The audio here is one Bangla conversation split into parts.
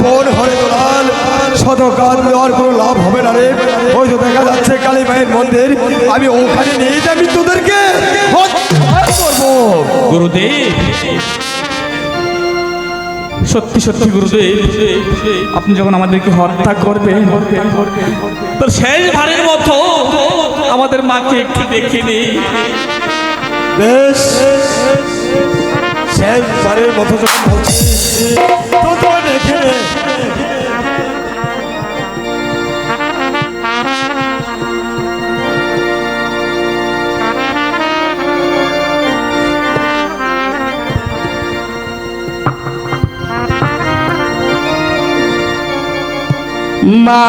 আপন হরে দোলাল শত কাজ দেওয়ার কোনো লাভ হবে না রে। ওই তো দেখা যাচ্ছে কালী মায়ের মন্দির আমি ওখানে নিয়ে যাবি তোদেরকে গুরুদেব সত্যি সত্যি গুরুদেব আপনি যখন আমাদেরকে হত্যা করবেন তো শেষ ভারের মতো আমাদের মাকে একটু দেখে বেশ। শেষবারের মতো যখন বলছিস তো তো দেখে। মা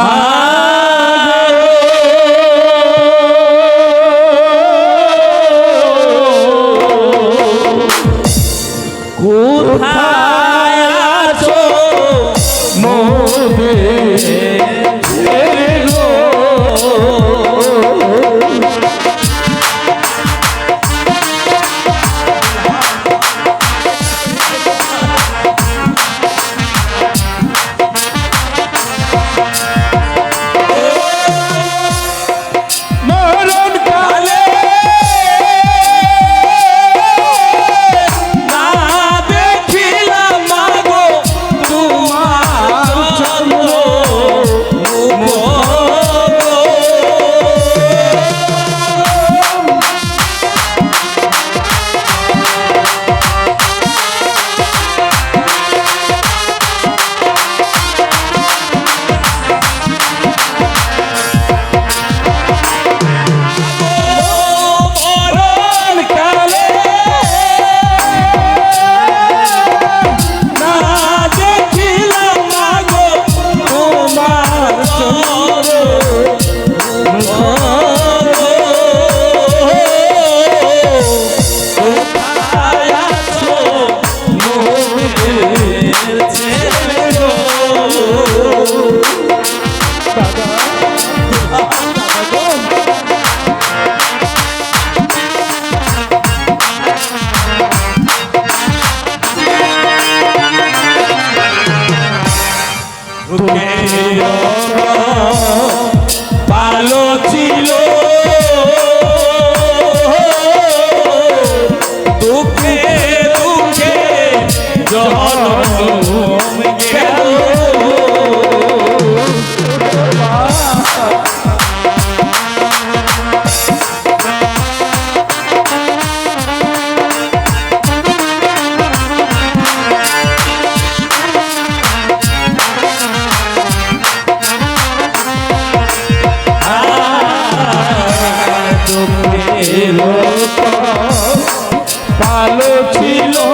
ভালো ছিল।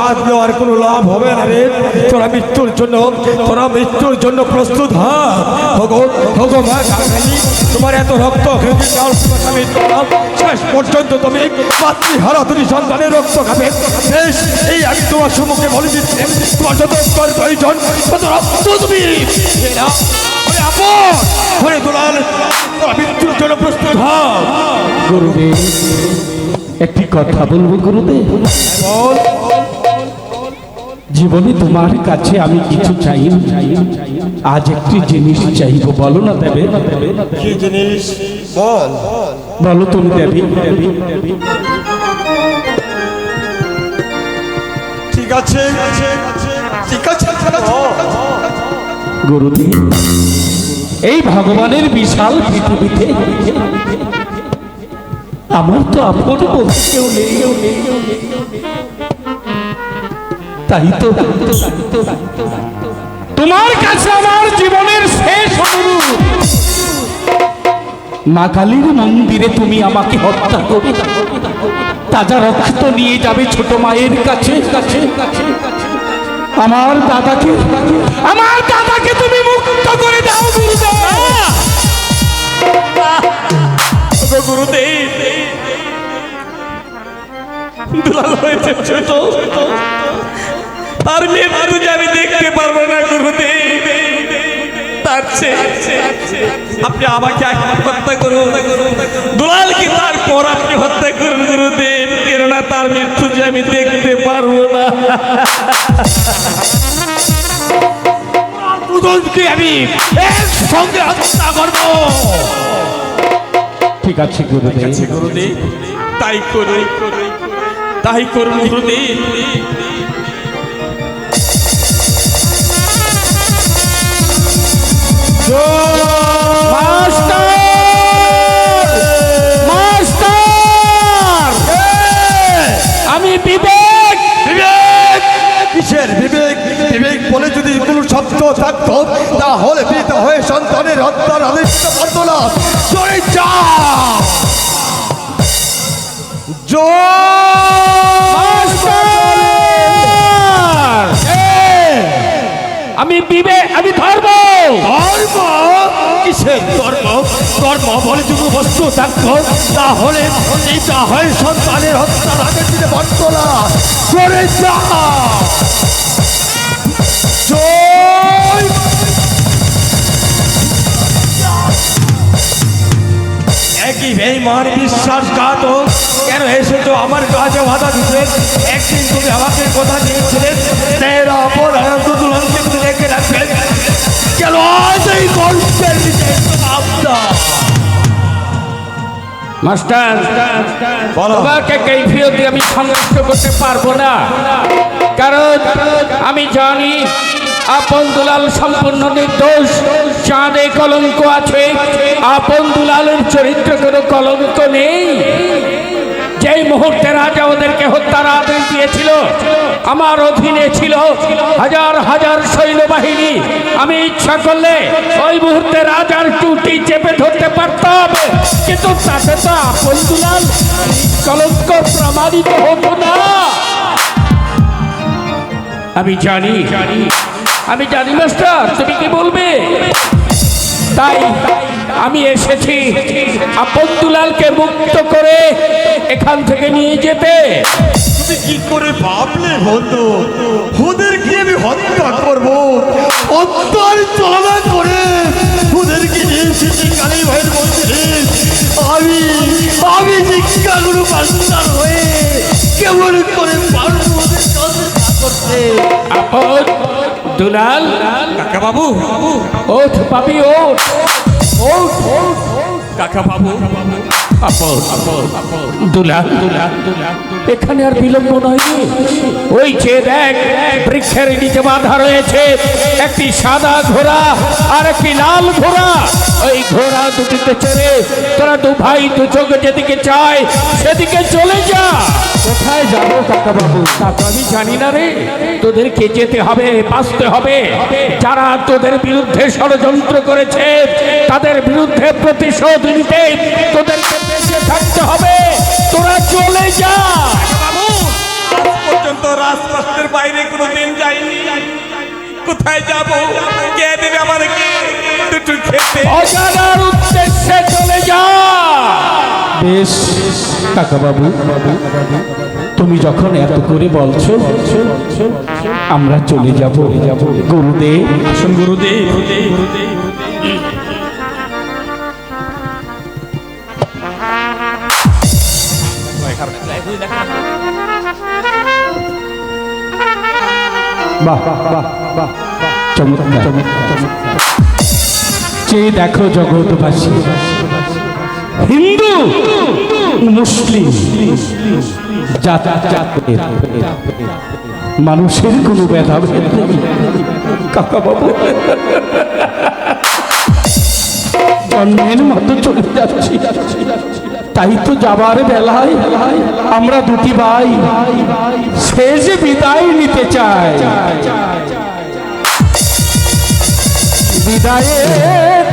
কাজ দেওয়ার কোনো লাভ হবে না রে। তোরা মৃত্যুর জন্য তোরা মৃত্যুর জন্য প্রস্তুত হ। ভগবান ভগবান তোমার এত রক্ত শেষ পর্যন্ত তুমি মাতৃহারা তুমি সন্তানের রক্ত খাবে। বেশ এই আমি তোমার সম্মুখে বলে দিচ্ছি তোমার যত প্রয়োজন তত রক্ত তুমি খেয়ে নাও। ওরে আপন হরে দুলাল মৃত্যুর জন্য প্রস্তুত গুরুদেব একটি কথা বলব গুরুদেব? বল। জীবনে তোমার কাছে আমি কিছু চাই। আজ একটি জিনিস চাইব বলো না দেবে। কি জিনিস? বল। বলো তুমি দেবী। ঠিক আছে। ঠিক আছে গুরুদেব এই ভগবানের বিশাল পৃথিবীতে আমার তো আপন বলতে কেউ নেই। তাই তো। তোমার কাছে আমার জীবনের শেষ অনুরোধ। মা কালীর মন্দিরে তুমি আমাকে হত্যা করো। তাজা রক্ত নিয়ে যাবে ছোট মায়ের কাছে। কাছে কাছে আমার দাদাকে আমার দাদাকে তুমি মুক্ত করে দাও গুরুদেব, দুলাল হয়েছে, ছোট। আর মৃত্যু আমি দেখতে পারব না গুরুদেব তার আপনি আমাকে হত্যা করুন। দুলালকে তারপর আপনি হত্যা করুন গুরুদেব কেননা তার মৃত্যু যে আমি দেখতে পারব না। আমি সঙ্গে হত্যা করব। ঠিক আছে গুরুদেব। তাই করুন তাই করুন গুরুদেব। আমি বিবেক! বিবেক! কিসের বিবেক? বিবেক বলে যদি কোনো শব্দ থাকতো তাহলে পিতা হয়ে সন্তানের হত্যার পারতো না। চলে যা আমি বিবেক আমি ধর্ম ধর্ম কিসের ধর্ম? ধর্ম বলে যদি বস্তু থাকতো, তাহলে পিতা হয়ে সন্তানের হত্যার আদেশ দিতে পারতো না চলে যা। জয়। একই বেইমান, বিশ্বাসঘাতক। কেন এসেছ? আমার কাজে বাধা দিতে। একদিন তুমি আমাকে কথা দিয়েছিলেন তেরা অপর আনন্দ দুলনকে তুমি রেখে রাখবেন কেন আজ এই গল্পের মাস্টার আমি সংরক্ষণ করতে পারব না। কারণ আমি জানি আপন দুলাল সম্পূর্ণ নির্দোষ। চাঁদে কলঙ্ক আছে। আপন দুলালের চরিত্র কোনো কলঙ্ক নেই। যেই মুহূর্তে রাজা ওদেরকে হত্যার আদেশ দিয়েছিল। আমার অধীনে ছিল হাজার হাজার সৈন্যবাহিনী। আমি ইচ্ছা করলে ওই মুহূর্তে রাজার টুটি চেপে ধরতে পারতাম। কিন্তু তাতে তো আপন দুলাল কলঙ্ক প্রমাণিত হতো না। আমি জানি আমি জানি, মাস্টার, তুমি কি বলবে? তাই আমি এসেছি আপন দুলালকে মুক্ত করে এখান থেকে নিয়ে যেতে। তুমি কি করে ভাবলে বন্ধু? ওদেরকে আমি হত্যা করব। হত্যার চলনা করে। ওদেরকে নিয়ে এসেছি কালী ভাইয়ের মন্দিরে। আমি আমি শিক্ষাগুরু হয়ে কেমন করে পারব ওদের করতে? আপন দুলাল। কাকা বাবু ওঠ ওঠ ওঠ। কাকা বাবু আপন দুলাল দুলাল দুলাল এখানে আর বিলম্ব নয়। ওই যে দেখ বৃক্ষের নিচে বাঁধা রয়েছে। একটি সাদা ঘোড়া আর একটি লাল ঘোড়া। ওই ঘোড়া দুটিতে চড়ে তোরা দু ভাই দু চোখ যেদিকে চায় সেদিকে চলে যা। কোথায় যাব কাকা বাবু তা তো আমি জানি না রে। তোদেরকে যেতে হবে বাঁচতে হবে। যারা তোদের বিরুদ্ধে ষড়যন্ত্র করেছে তাদের বিরুদ্ধে প্রতিশোধ নিতে তোদেরকে বেঁচে থাকতে হবে। তোরা চলে যা। বাবু পর্যন্ত রাজপথের বাইরে কোনো দিন যাইনি। কোথায় যাব? কে দেবে আমাদেরকে দুটো খেতে? অজানার উদ্দেশ্যে চলে যা। বেশ কাকা বাবু তুমি যখন এত করে বলছো আমরা চলে যাব। গুরুদেব আসুন গুরুদেব গুরুদেব। বাহ বাহ বাহ চেয়ে দেখো জগৎবাসী, হিন্দু মুসলিম মানুষের কোনো নেই। কাকা বাবু। মতো চলে যাচ্ছি। তাই তো যাবার বেলায় আমরা দুটি ভাই শেষ বিদায় নিতে চাই বিদায়ের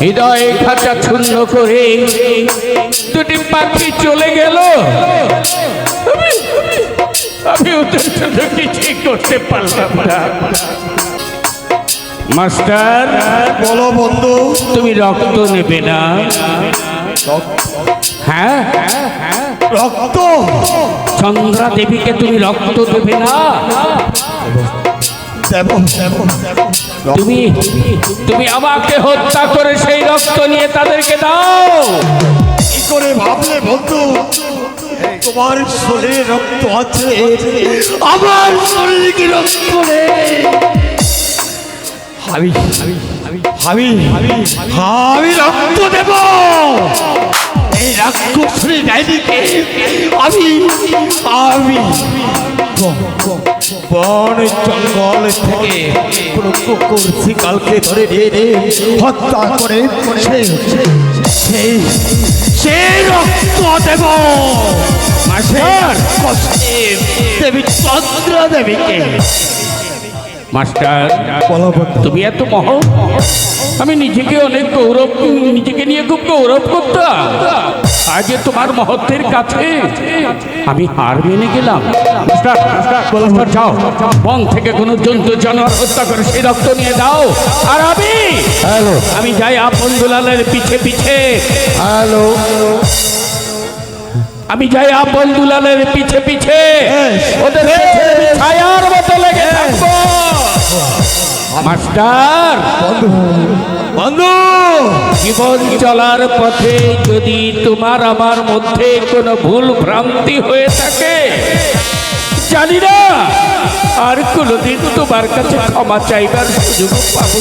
হৃদয় খাঁচা ছুন্ন করে দুটি পাখি চলে গেল। আমি- ওদের জন্য কিছুই করতে পারলাম না। মাস্টার বলো বন্ধু। তুমি রক্ত নেবে না। হ্যাঁ রক্ত? চন্দ্রা দেবীকে তুমি রক্ত দেবে না। তুমি তুমি আমাকে হত্যা করে সেই রক্ত নিয়ে তাদেরকে দাও কি করে ভাবলে বন্ধু তোমার শরীরে রক্ত আছে আমার শরীরে কি রক্ত নেই আমি আমি আমি রক্ত দেব এই রাক্ষসী ডাইনিকে আমি আমি বন জঙ্গল থেকে কোনো কুকুর শিকালকে ধরে নিয়ে হত্যা করে। রক্ত দেব। তুমি এত মহ। আমি নিজেকে অনেক গৌরব, নিজেকে নিয়ে খুব গৌরব করতাম। এ তোমার মহত্বের কাছে আমি হার মেনে গেলাম। যাও। বন থেকে কোনো জন্তু জানোয়ার হত্যা করে সেই রক্ত নিয়ে দাও আর আমি আমি যাই আপন দুলালের পিছে পিছে হ্যালো। আমি যাই আপন দুলালের পিছে পিছে ওদের ছায়ার মতো লেগে থাকব। মাস্টার। বন্ধু। জীবন চলার পথে যদি তোমার আমার মধ্যে কোনো ভুল ভ্রান্তি হয়ে থাকে জানি না আর কোনোদিন তোমার কাছে ক্ষমা চাইবার সুযোগ পাবো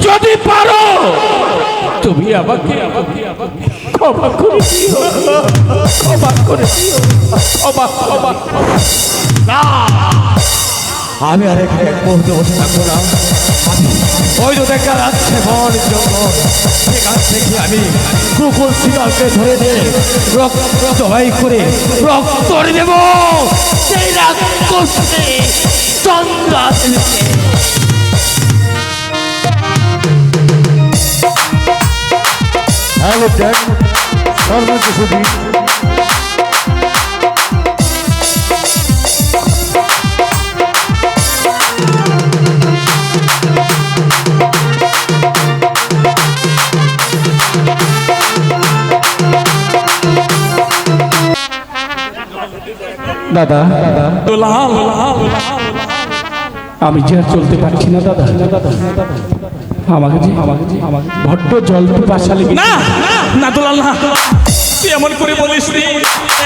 যদি পারো তুমি আমাকে আমাকে আমাকে ক্ষমা করে দিও। ক্ষমা করে দিও। ক্ষমা ক্ষমা ক্ষমা। আমি আর এখানে এক মুহূর্তে বসে থাকব না ওই তো দেখা যাচ্ছে বন, জঙ্গল। সেখান থেকে আমি কুকুর, শিকারকে ধরে দিয়ে রক্ত জবাই করে রক্ত দেব। সেই রাক্ষসে চন্দা দেবীকে হ্যালো সর্বোচ্চ দাদা। আমি যে আর চলতে পারছি না দাদা। আমাকে যে আমাকে যে আমাকে বড্ড জল পাশা লেগে না না দুলাল না। তুই এমন করে বলিস নি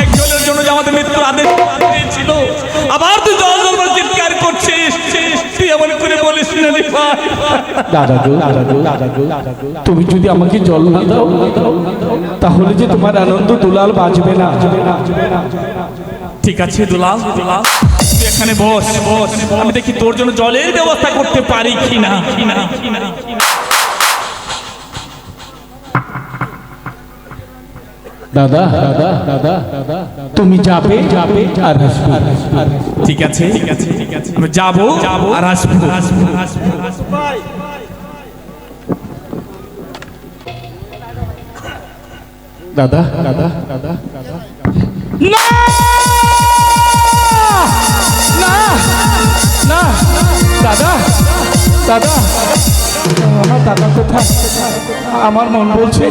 এক জলের জন্য যে আমাদের মৃত্যুর আদেশ ছিল আবার তুই জল জল বলে চিৎকার করছিস। তুই এমন করে বলিস না দাদা গো দাদা গো দাদা গো তুমি যদি আমাকে জল না দাও তাহলে যে তোমার আনন্দ দুলাল বাজবে না। ঠিক আছে দুলাল। দুলাল। এখানে বস বস আমি দেখি তোর জন্য জলের ব্যবস্থা করতে পারি কিনা। কিনা কিনা দাদা দাদা দাদা দাদা তুমি যাবে যাবে আর আসবে। ঠিক আছে ঠিক আছে ঠিক আছে। আমি যাব যাব আর আসব। দাদা দাদা দাদা দাদা। না না! দাদা দাদা, আমার দাদা কোথায়? আমার মন বলছে,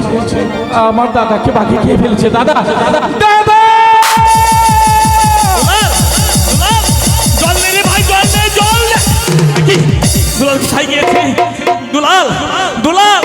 আমার দাদাকে বাকি খেয়ে ফেলছে। দাদা দাদা দাদা! দুলাল দুলাল দুলাল